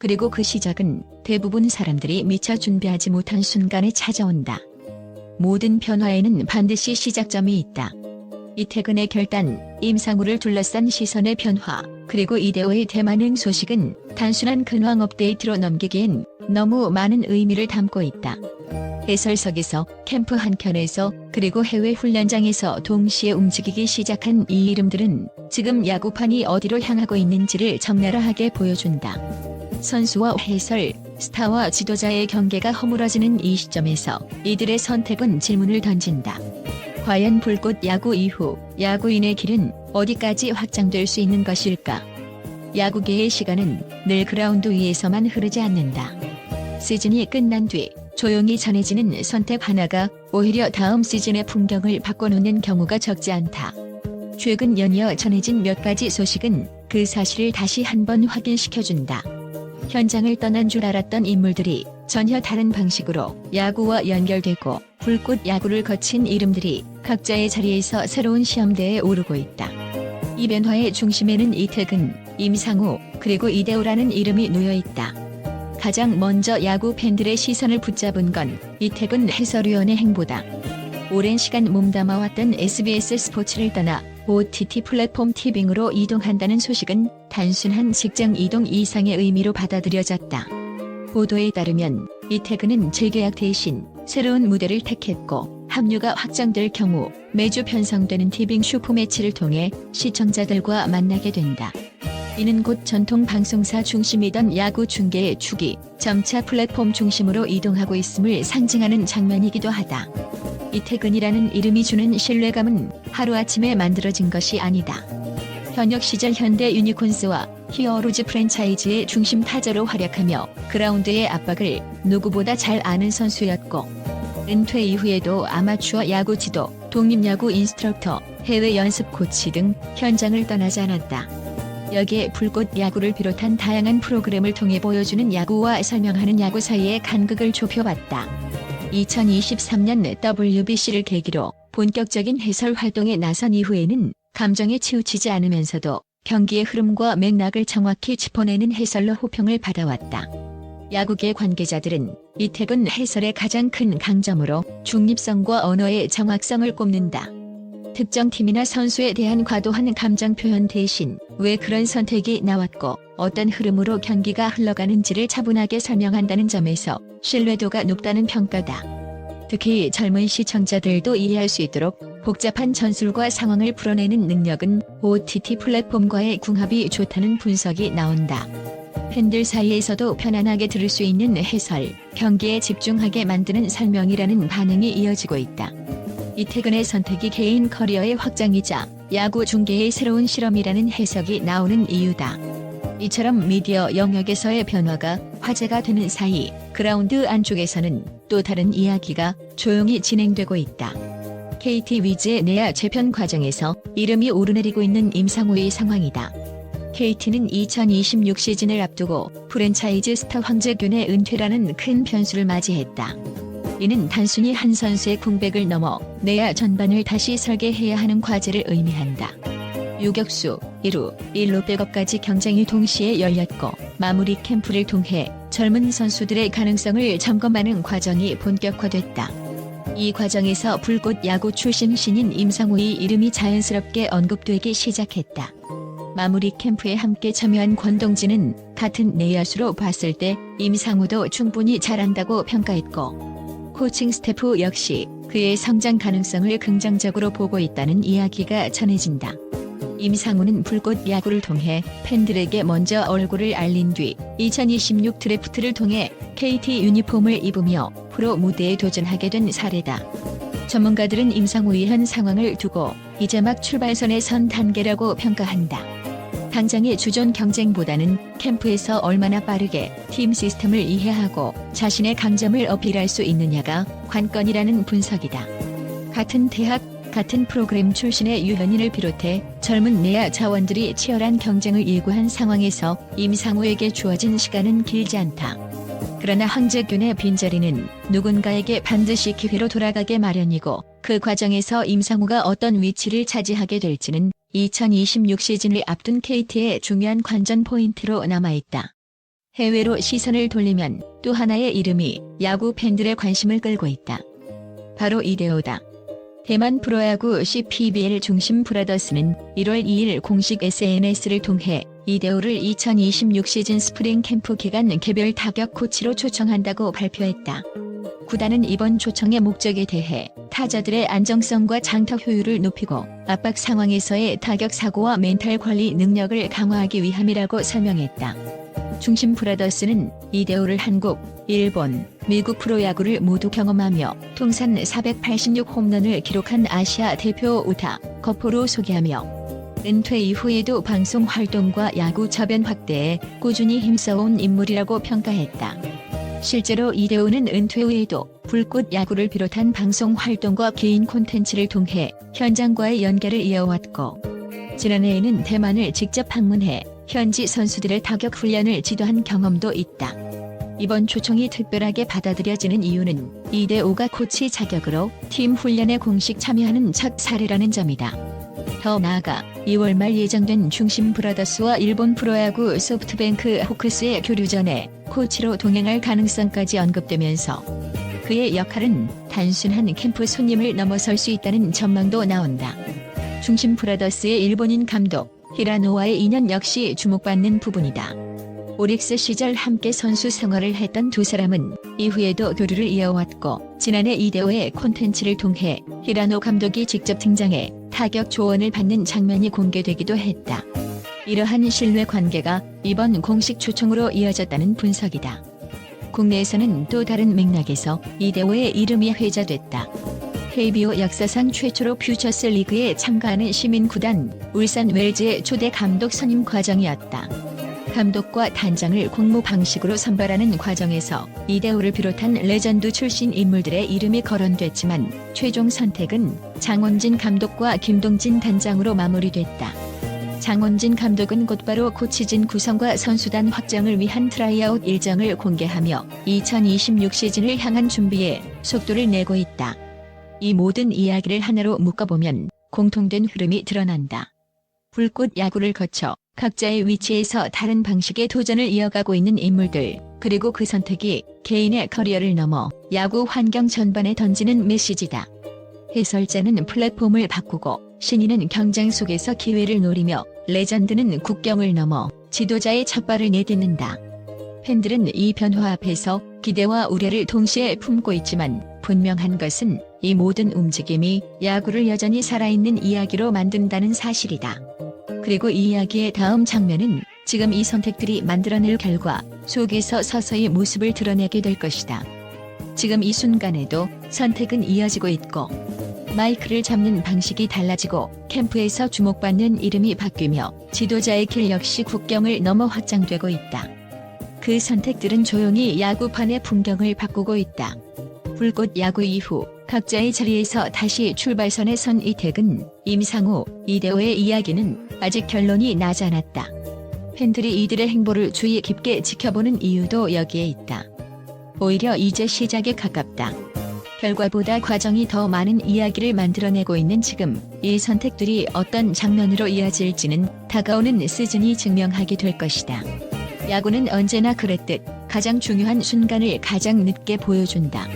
그리고 그 시작은 대부분 사람들이 미처 준비하지 못한 순간에 찾아온다. 모든 변화에는 반드시 시작점이 있다. 이태근의 결단, 임상우를 둘러싼 시선의 변화, 그리고 이대호의 대만행 소식은 단순한 근황 업데이트로 넘기기엔 너무 많은 의미를 담고 있다. 해설석에서 캠프 한켠에서 그리고 해외 훈련장에서 동시에 움직이기 시작한 이 이름들은 지금 야구판이 어디로 향하고 있는지를 적나라하게 보여준다. 선수와 해설, 스타와 지도자의 경계가 허물어지는 이 시점에서 이들의 선택은 질문을 던진다. 과연 불꽃 야구 이후 야구인의 길은 어디까지 확장될 수 있는 것일까? 야구계의 시간은 늘 그라운드 위에서만 흐르지 않는다. 시즌이 끝난 뒤 조용히 전해지는 선택 하나가 오히려 다음 시즌의 풍경을 바꿔놓는 경우가 적지 않다. 최근 연이어 전해진 몇 가지 소식은 그 사실을 다시 한번 확인시켜준다. 현장을 떠난 줄 알았던 인물들이 전혀 다른 방식으로 야구와 연결되고 불꽃 야구를 거친 이름들이 각자의 자리에서 새로운 시험대에 오르고 있다. 이 변화의 중심에는 이태근, 임상우, 그리고 이대호라는 이름이 놓여 있다. 가장 먼저 야구 팬들의 시선을 붙잡은 건 이태근 해설위원의 행보다. 오랜 시간 몸담아왔던 SBS 스포츠를 떠나 OTT 플랫폼 티빙으로 이동한다는 소식은 단순한 직장 이동 이상의 의미로 받아들여졌다. 보도에 따르면 이태근은 재계약 대신 새로운 무대를 택했고 합류가 확장될 경우 매주 편성되는 티빙 슈퍼매치를 통해 시청자들과 만나게 된다. 이는 곧 전통 방송사 중심이던 야구 중계의 축이 점차 플랫폼 중심으로 이동하고 있음을 상징하는 장면이기도 하다. 이태근이라는 이름이 주는 신뢰감은 하루아침에 만들어진 것이 아니다. 현역 시절 현대 유니콘스와 히어로즈 프랜차이즈의 중심 타자로 활약하며 그라운드의 압박을 누구보다 잘 아는 선수였고 은퇴 이후에도 아마추어 야구 지도, 독립야구 인스트럭터, 해외 연습 코치 등 현장을 떠나지 않았다. 여기에 불꽃 야구를 비롯한 다양한 프로그램을 통해 보여주는 야구와 설명하는 야구 사이의 간극을 좁혀봤다. 2023년 WBC를 계기로 본격적인 해설 활동에 나선 이후에는 감정에 치우치지 않으면서도 경기의 흐름과 맥락을 정확히 짚어내는 해설로 호평을 받아왔다. 야구계 관계자들은 이택은 해설의 가장 큰 강점으로 중립성과 언어의 정확성을 꼽는다. 특정 팀이나 선수에 대한 과도한 감정 표현 대신 왜 그런 선택이 나왔고 어떤 흐름으로 경기가 흘러가는지를 차분하게 설명한다는 점에서 신뢰도가 높다는 평가다. 특히 젊은 시청자들도 이해할 수 있도록 복잡한 전술과 상황을 풀어내는 능력은 OTT 플랫폼과의 궁합이 좋다는 분석이 나온다. 팬들 사이에서도 편안하게 들을 수 있는 해설, 경기에 집중하게 만드는 설명이라는 반응이 이어지고 있다. 이태근의 선택이 개인 커리어의 확장이자 야구 중계의 새로운 실험이라는 해석이 나오는 이유다. 이처럼 미디어 영역에서의 변화가 화제가 되는 사이 그라운드 안쪽에서는 또 다른 이야기가 조용히 진행되고 있다. KT 위즈의 내야 재편 과정에서 이름이 오르내리고 있는 임상우의 상황이다. KT는 2026 시즌을 앞두고 프랜차이즈 스타 황재균의 은퇴라는 큰 변수를 맞이했다. 이는 단순히 한 선수의 공백을 넘어 내야 전반을 다시 설계해야 하는 과제를 의미한다. 유격수, 1루, 1루 백업까지 경쟁이 동시에 열렸고 마무리 캠프를 통해 젊은 선수들의 가능성을 점검하는 과정이 본격화됐다. 이 과정에서 불꽃 야구 출신 신인 임상우의 이름이 자연스럽게 언급되기 시작했다. 마무리 캠프에 함께 참여한 권동진은 같은 내야수로 봤을 때 임상우도 충분히 잘한다고 평가했고 코칭 스태프 역시 그의 성장 가능성을 긍정적으로 보고 있다는 이야기가 전해진다. 임상우는 불꽃 야구를 통해 팬들에게 먼저 얼굴을 알린 뒤 2026 드래프트를 통해 KT 유니폼을 입으며 프로 무대에 도전하게 된 사례다. 전문가들은 임상우의 현 상황을 두고 이제 막 출발선에 선 단계라고 평가한다. 당장의 주전 경쟁보다는 캠프에서 얼마나 빠르게 팀 시스템을 이해하고 자신의 강점을 어필할 수 있느냐가 관건이라는 분석이다. 같은 대학, 같은 프로그램 출신의 유현인을 비롯해 젊은 내야 자원들이 치열한 경쟁을 예고한 상황에서 임상우에게 주어진 시간은 길지 않다. 그러나 황재균의 빈자리는 누군가에게 반드시 기회로 돌아가게 마련이고 그 과정에서 임상우가 어떤 위치를 차지하게 될지는 2026 시즌을 앞둔 KT의 중요한 관전 포인트로 남아있다. 해외로 시선을 돌리면 또 하나의 이름이 야구 팬들의 관심을 끌고 있다. 바로 이대호다. 대만 프로야구 CPBL 중심 브라더스는 1월 2일 공식 SNS를 통해 이대호를 2026 시즌 스프링 캠프 기간 개별 타격 코치로 초청한다고 발표했다. 구단은 이번 초청의 목적에 대해 타자들의 안정성과 장타 효율을 높이고 압박 상황에서의 타격 사고와 멘탈 관리 능력을 강화하기 위함이라고 설명했다. 중심 브라더스는 이대호를 한국, 일본, 미국 프로야구를 모두 경험하며 통산 486 홈런을 기록한 아시아 대표 우타 거포로 소개하며 은퇴 이후에도 방송 활동과 야구 저변 확대에 꾸준히 힘써온 인물이라고 평가했다. 실제로 이대호는 은퇴 후에도 불꽃 야구를 비롯한 방송 활동과 개인 콘텐츠를 통해 현장과의 연결을 이어왔고 지난해에는 대만을 직접 방문해 현지 선수들의 타격 훈련을 지도한 경험도 있다. 이번 초청이 특별하게 받아들여지는 이유는 이대호가 코치 자격으로 팀 훈련에 공식 참여하는 첫 사례라는 점이다. 더 나아가 2월 말 예정된 중심 브라더스와 일본 프로야구 소프트뱅크 호크스의 교류 전에 코치로 동행할 가능성까지 언급되면서 그의 역할은 단순한 캠프 손님을 넘어설 수 있다는 전망도 나온다. 중심 브라더스의 일본인 감독 히라노와의 인연 역시 주목받는 부분이다. 오릭스 시절 함께 선수 생활을 했던 두 사람은 이후에도 교류를 이어왔고 지난해 이대호의 콘텐츠를 통해 히라노 감독이 직접 등장해 타격 조언을 받는 장면이 공개되기도 했다. 이러한 신뢰 관계가 이번 공식 초청으로 이어졌다는 분석이다. 국내에서는 또 다른 맥락에서 이대호의 이름이 회자됐다. KBO 역사상 최초로 퓨처스 리그에 참가하는 시민 구단 울산 웰즈의 초대 감독 선임 과정이었다. 감독과 단장을 공모 방식으로 선발하는 과정에서 이대호를 비롯한 레전드 출신 인물들의 이름이 거론됐지만 최종 선택은 장원진 감독과 김동진 단장으로 마무리됐다. 장원진 감독은 곧바로 코치진 구성과 선수단 확정을 위한 트라이아웃 일정을 공개하며 2026 시즌을 향한 준비에 속도를 내고 있다. 이 모든 이야기를 하나로 묶어보면 공통된 흐름이 드러난다. 불꽃 야구를 거쳐 각자의 위치에서 다른 방식의 도전을 이어가고 있는 인물들, 그리고 그 선택이 개인의 커리어를 넘어 야구 환경 전반에 던지는 메시지다. 해설자는 플랫폼을 바꾸고 신인은 경쟁 속에서 기회를 노리며 레전드는 국경을 넘어 지도자의 첫발을 내딛는다. 팬들은 이 변화 앞에서 기대와 우려를 동시에 품고 있지만 분명한 것은 이 모든 움직임이 야구를 여전히 살아있는 이야기로 만든다는 사실이다. 그리고 이 이야기의 다음 장면은 지금 이 선택들이 만들어낼 결과 속에서 서서히 모습을 드러내게 될 것이다. 지금 이 순간에도 선택은 이어지고 있고 마이크를 잡는 방식이 달라지고 캠프에서 주목받는 이름이 바뀌며 지도자의 길 역시 국경을 넘어 확장되고 있다. 그 선택들은 조용히 야구판의 풍경을 바꾸고 있다. 불꽃 야구 이후 각자의 자리에서 다시 출발선에 선 이택은 임상우, 이대호의 이야기는 아직 결론이 나지 않았다. 팬들이 이들의 행보를 주의 깊게 지켜보는 이유도 여기에 있다. 오히려 이제 시작에 가깝다. 결과보다 과정이 더 많은 이야기를 만들어내고 있는 지금 이 선택들이 어떤 장면으로 이어질지는 다가오는 시즌이 증명하게 될 것이다. 야구는 언제나 그랬듯 가장 중요한 순간을 가장 늦게 보여준다.